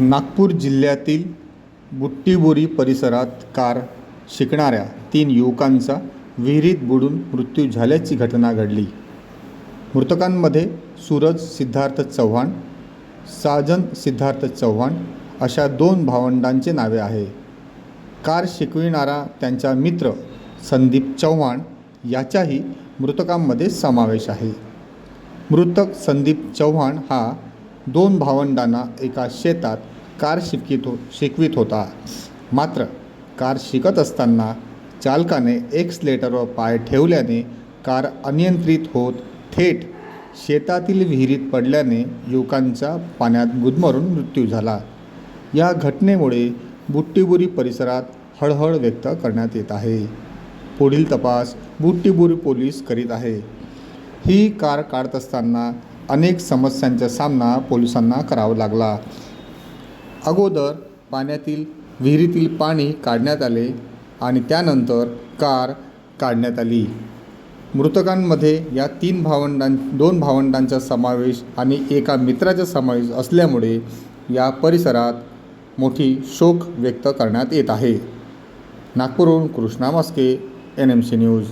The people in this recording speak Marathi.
नागपूर जिल्ह्यातील बुट्टीबोरी परिसरात कार शिकणाऱ्या तीन युवकांचा विहिरीत बुडून मृत्यू झाल्याची घटना घडली. मृतकांमध्ये सूरज सिद्धार्थ चव्हाण साजन सिद्धार्थ चव्हाण अशा दोन भावंडांचे नावे आहे. कार शिकविणारा त्यांचा मित्र संदीप चव्हाण याच्याही मृतकांमध्ये समावेश आहे. मृतक संदीप चव्हाण हा दोन भावंडांना एका शेतात कार शिकवित हो शिकवित होता. मात्र कार शिकत असताना चालकाने एक्सलेटरवर पाय ठेवल्याने कार अनियंत्रित होत थेट शेतातील विहिरीत पडल्याने युवकांचा पाण्यात गुदमरून मृत्यू झाला. या घटनेमुळे बुट्टीबुरी परिसरात हळहळ व्यक्त करण्यात येत आहे. पुढील तपास बुट्टीबुरी पोलीस करीत आहे. ही कार काढत असताना अनेक समस्यांचा सामना पोलिसांना करावा लागला. अगोदर पाण्यातील विहिरीतील पाणी काढण्यात आले आणि त्यानंतर कार काढण्यात आली. मृतकांमध्ये या तीन भावंडां दोन भावंडांचा समावेश आणि एका मित्राचा समावेश असल्यामुळे या परिसरात मोठी शोक व्यक्त करण्यात येत आहे. नागपूरहून Krishna Maske N M C news.